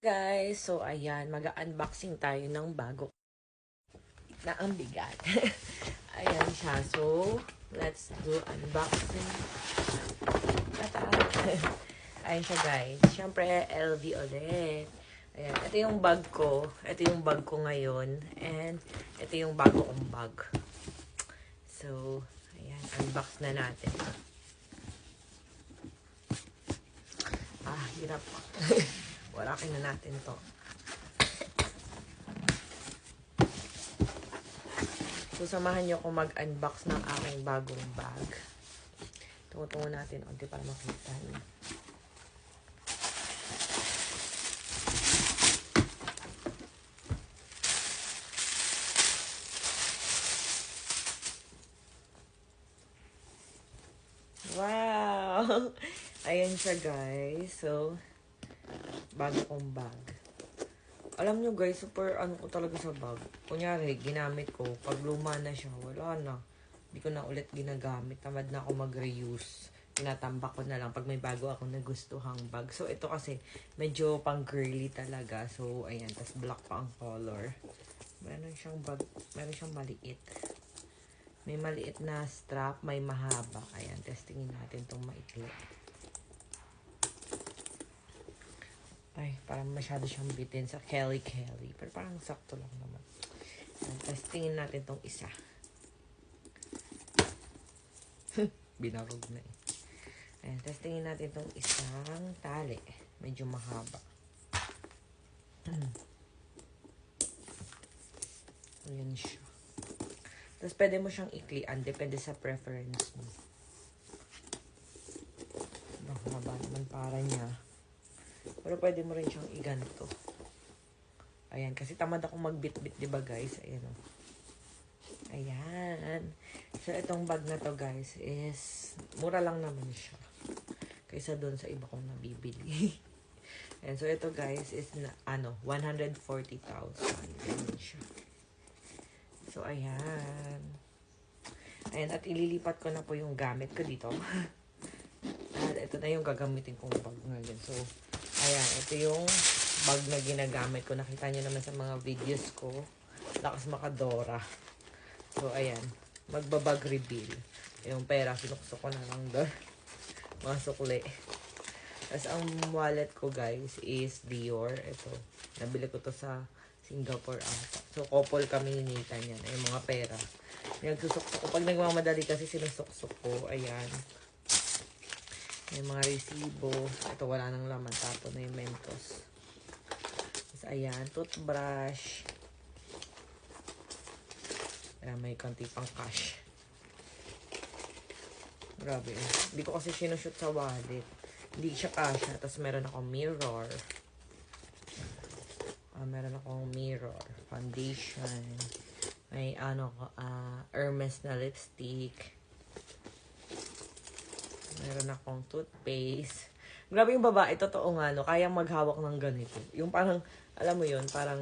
Guys, so ayan, mag-unboxing tayo ng bago na ang bigat. ayan siya. So, let's do unboxing. Tata. ayan siya guys. Siyempre, LV ulit. Ayan, ito yung bag ko. Ito yung bag ko ngayon. And, ito yung bago kong bag. So, ayan, unbox na natin. Ah, hirap. Walakin na natin to. So, samahan niyo ako mag-unbox ng aking bagong bag. Tungo-tungo natin onti para makita niyo. Wow! Ayan siya, guys. So, bago kong bag. Alam nyo guys, super ano ko talaga sa bag. Kunyari, ginamit ko. Pag luma na siya, wala na. Hindi ko na ulit ginagamit. Tamad na ako mag-reuse. Tinatambak ko na lang pag may bago ako nagustuhang bag. So, ito kasi medyo pang girly talaga. So, ayan. Tapos black pa ang color. Meron siyang bag. Meron siyang maliit. May maliit na strap. May mahaba. Ayan. Testingin natin itong maikli. Ay, parang masyado siyang bitin sa Kelly Kelly. Pero parang sakto lang naman. Tapos tingin natin tong isa. Binarog na eh. Ayan, tapos tingin natin tong isang tali. Medyo mahaba. Ayan siya. Tapos pwede mo siyang iklian. Depende sa preference mo. Mahaba naman para niya. Pero pwede mo rin siyang iganto. Ayan, kasi tamad ako magbit-bit, di ba guys? Ayan o. Ayan. So, itong bag na to guys is, mura lang naman siya. Kaysa doon sa iba kong nabibili. Ayan, so ito guys is, na, ano, 140,000. Ayan siya. So, ayan. Ayan, at ililipat ko na po yung gamit ko dito. At ito na yung gagamitin kong bag ngayon. So, Ayan, ito yung bag na ginagamit ko. Nakita nyo naman sa mga videos ko. Lakas makadora. So, ayan. Magbabag reveal. Yung pera, sinukso ko na lang doon. Mga sukli. Tapos, ang wallet ko, guys, is Dior. Ito. Nabili ko to sa Singapore ata. So, couple kami ni Nathan yan. Ay, mga pera. Nagsusuksok ko. Pag nagmamadali kasi sinusuksok ko. Ayan. May mga resibo. Ito wala nang laman. Tapon na yung Mentos. Tapos ayan, toothbrush. Ayan, may konti pang cash. Grabe. Hindi ko kasi sinushoot sa wallet. Hindi siya kasha. Tapos meron akong mirror. Ah, meron akong mirror. Foundation. May ano, ah, Hermes na lipstick. Meron akong toothpaste. Grabe yung babae, totoo nga, no? Kaya maghawak ng ganito. Yung parang, alam mo yun, parang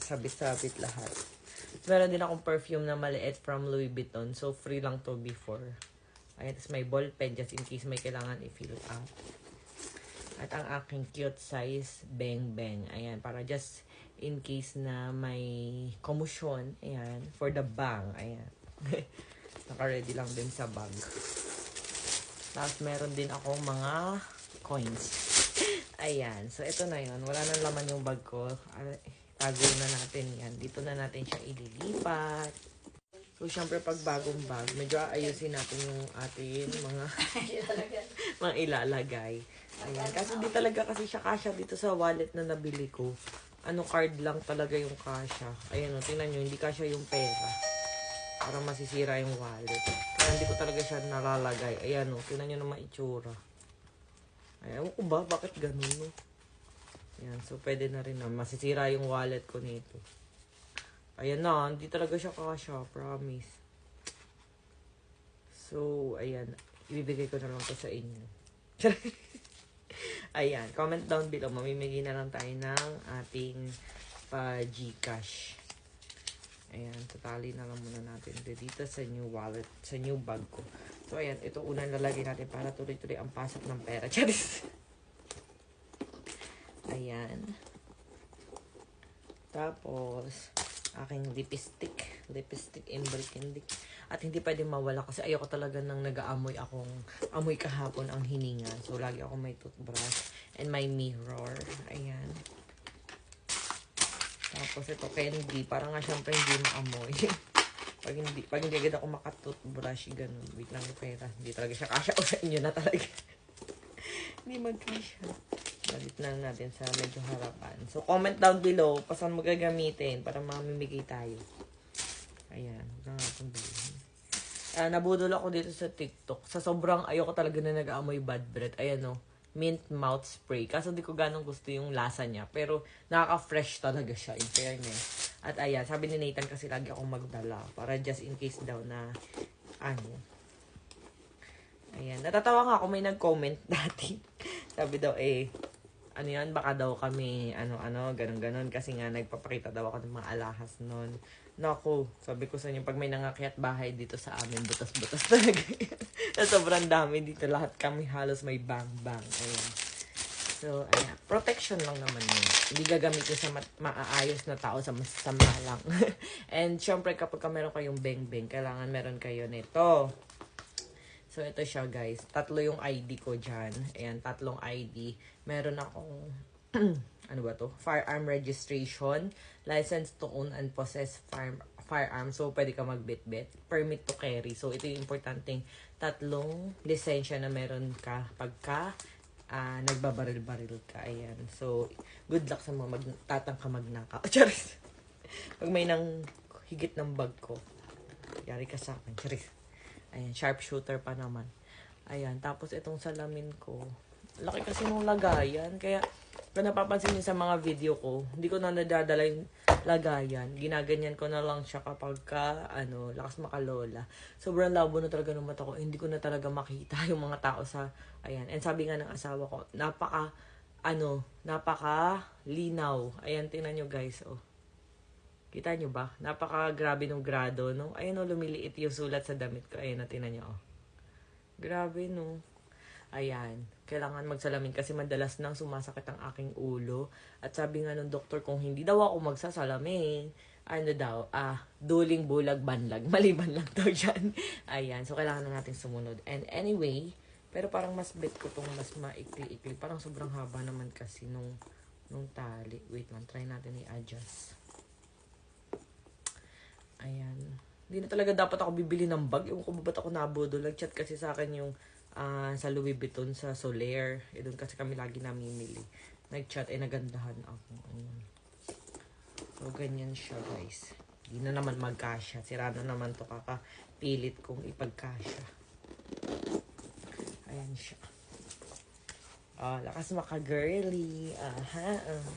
sabit-sabit lahat. Meron din akong perfume na maliit from Louis Vuitton. So, free lang to before. Ayan, tapos may ball pen just in case may kailangan i-fill up. At ang aking cute size, Bang Bang. Ayan, para just in case na may commotion. Ayan, for the bang. Ayan. Naka-ready lang din sa bag. Tapos meron din ako mga coins. Ayan. So, ito na yun. Wala nang laman yung bag ko. Tago na natin yan. Dito na natin siya ililipat. So, syempre, pag bagong bag, medyo ayusin natin yung atin mga mga ilalagay. Ayan. Kasi hindi talaga kasi siya kasha dito sa wallet na nabili ko. Ano, card lang talaga yung kasha. Ayan o, tingnan nyo, hindi kasha yung pera. Parang masisira yung wallet. Hindi ko talaga siya nalalagay. Ayan o, tingnan nyo na maitsura. Ayan, ewan ko ba? Bakit ganun no? Ayan, so pwede na rin na. Masisira yung wallet ko nito. Ayan na, hindi talaga siya kasha. Promise. So, ayan. Ibibigay ko na lang to sa inyo. ayan, comment down below. Mamimigay na lang tayo ng ating pa-Gcash. Ayan, tatali na lang muna natin ito dito sa new wallet, sa new bag ko. So, ayan, ito unang lalagay natin para tuloy-tuloy ang pasok ng pera. Charis! Ayan. Tapos, aking lipstick. Lipstick in Brickindi. At hindi pwede mawala kasi ayoko talaga nang nag-aamoy akong amoy kahapon ang hininga. So, lagi ako may toothbrush and my mirror. Ayan. Tapos ito candy. Parang nga syempre hindi maamoy. pag hindi, pag hindi agad ako makatoothbrush, ganun. Wait lang, pera. Hindi talaga siya kasya o sa inyo na talaga. hindi magkasya. Balit na natin sa medyo harapan. So, comment down below pa saan mo gagamitin para mamimigay tayo. Ayan. Huwag na natin bilhin. Ah, nabudol ako dito sa TikTok. Sa sobrang ayoko talaga na nag-aamoy bad breath. Ayan o. Mint mouth spray. Kaso di ko ganong gusto yung lasa niya. Pero nakaka-fresh talaga siya in fairness. At ayan, sabi ni Nathan kasi lagi akong magdala. Para just in case daw na ano. Ayan. Natatawa nga ako may nag-comment dati. sabi daw eh, ano yan, baka daw kami, ano-ano, ganun-ganun. Kasi nga, nagpapakita daw ako ng mga alahas nun. Naku, sabi ko sa inyo, pag may nangakyat bahay dito sa amin, butas-butas talaga. Sobrang dami dito, lahat kami halos may bang-bang. Ayan. So, ayan. Protection lang naman yun. Hindi gagamitin sa ma- maaayos na tao sa masama lang. And, syempre, kapag ka meron kayong beng-beng, kailangan meron kayo nito. So, ito siya, guys. Tatlo yung ID ko dyan. Ayan, tatlong ID. Meron akong, ano ba to? Firearm registration, license to own and possess farm, firearm. So, pwede ka magbit-bit. Permit to carry. So, ito yung importanteng tatlong lisensya na meron ka pagka ah nagbabaril-baril ka. Ayan. So, good luck sa mga magtatang ka magnakaw. Charis. Pag may nang higit ng bag ko, yari ka sa akin. Charis. Ayan, sharpshooter pa naman. Ayan, tapos itong salamin ko. Laki kasi nung lagayan. Kaya, kung napapansin niyo sa mga video ko, hindi ko na nadadala yung lagayan. Ginaganyan ko na lang siya kapag ka, ano, lakas makalola. Sobrang labo na talaga ng mata ko. Hindi ko na talaga makita yung mga tao sa, ayan. And sabi nga ng asawa ko, napaka, ano, napaka linaw. Ayan, tingnan nyo guys, oh. Kita nyo ba? Napaka grabe nung grado, no? Ayun, no, lumiliit yung sulat sa damit ko. Ayun, natin nyo, oh. Grabe, no? Ayan. Kailangan magsalamin kasi madalas nang sumasakit ang aking ulo. At sabi nga ng doktor, kung hindi daw ako magsasalamin, ano daw, ah, duling bulag banlag. Maliban lang daw dyan. Ayan. So, kailangan na natin sumunod. And anyway, pero parang mas bet ko tong mas maikli-ikli. Parang sobrang haba naman kasi nung, nung tali. Wait lang, try natin i-adjust. Ayan. Hindi na talaga dapat ako bibili ng bag. Yung kung ba't ako nabudol. Nag-chat kasi sa akin yung ah, sa Louis Vuitton sa Soler. Eh, doon kasi kami lagi namimili. Nag-chat, eh, nagandahan ako. Ayan. So, ganyan siya, guys. Hindi na naman magkasya. Sira na naman to kakapilit kong ipagkasya. Ayan siya. Ah, lakas maka-girly. Aha. ah.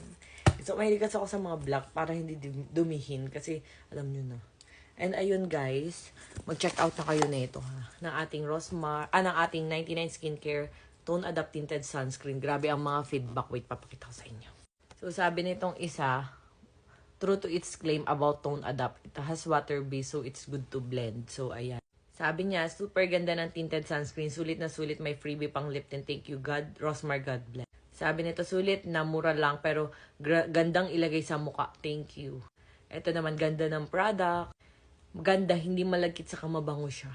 So, mahilig kasi ako sa mga black para hindi dum- dumihin. Kasi, alam nyo na. And ayun guys, mag-check out na kayo nito ha. Ng ating Rosmar, ah, ng ating 99 Skincare Tone Adapt Tinted Sunscreen. Grabe ang mga feedback. Wait, papakita ko sa inyo. So, sabi nitong isa, true to its claim about Tone Adapt. It has water base, so it's good to blend. So, ayan. Sabi niya, super ganda ng tinted sunscreen. Sulit na sulit. May freebie pang lip tint. Thank you, God. Rosmar, God bless. Sabi nito, sulit na mura lang, pero gandang ilagay sa muka. Thank you. Ito naman, ganda ng product. Ganda, hindi malagkit sa kamabango siya.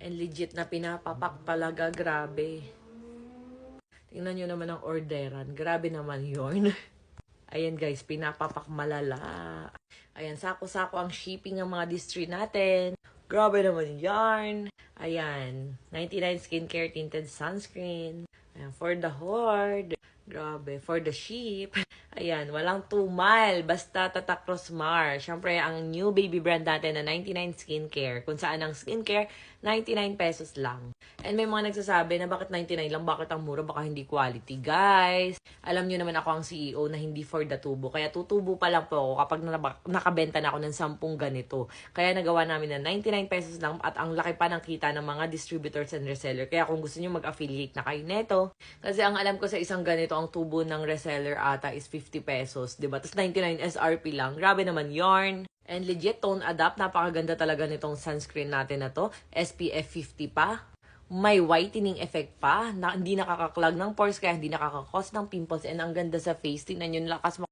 And legit na pinapapak talaga, grabe. Tingnan nyo naman ang orderan. Grabe naman yon Ayan guys, pinapapak malala. Ayan, sako-sako ang shipping ng mga distri natin. Grabe naman yarn. Ayan, 99 skincare tinted sunscreen. Ayan, for the horde. Grabe, for the sheep. Ayan, walang tumal. Basta tatak Rosmar. Siyempre, ang new baby brand natin na 99 Skincare. Kung saan ang skincare, 99 pesos lang. And may mga nagsasabi na bakit 99 lang, bakit ang mura, baka hindi quality. Guys, alam nyo naman ako ang CEO na hindi for the tubo. Kaya tutubo pa lang po ako kapag nakabenta na ako ng 10 ganito. Kaya nagawa namin na 99 pesos lang at ang laki pa ng kita ng mga distributors and reseller. Kaya kung gusto nyo mag-affiliate na kayo neto, kasi ang alam ko sa isang ganito, ang tubo ng reseller ata is 50 pesos, 'di ba? Tapos 99 SRP lang. Grabe naman yarn. And legit tone adapt, napakaganda talaga nitong sunscreen natin na to. SPF 50 pa. May whitening effect pa. Na, hindi nakakaklag ng pores kaya hindi nakakakos ng pimples. And ang ganda sa face. Tingnan nyo, lakas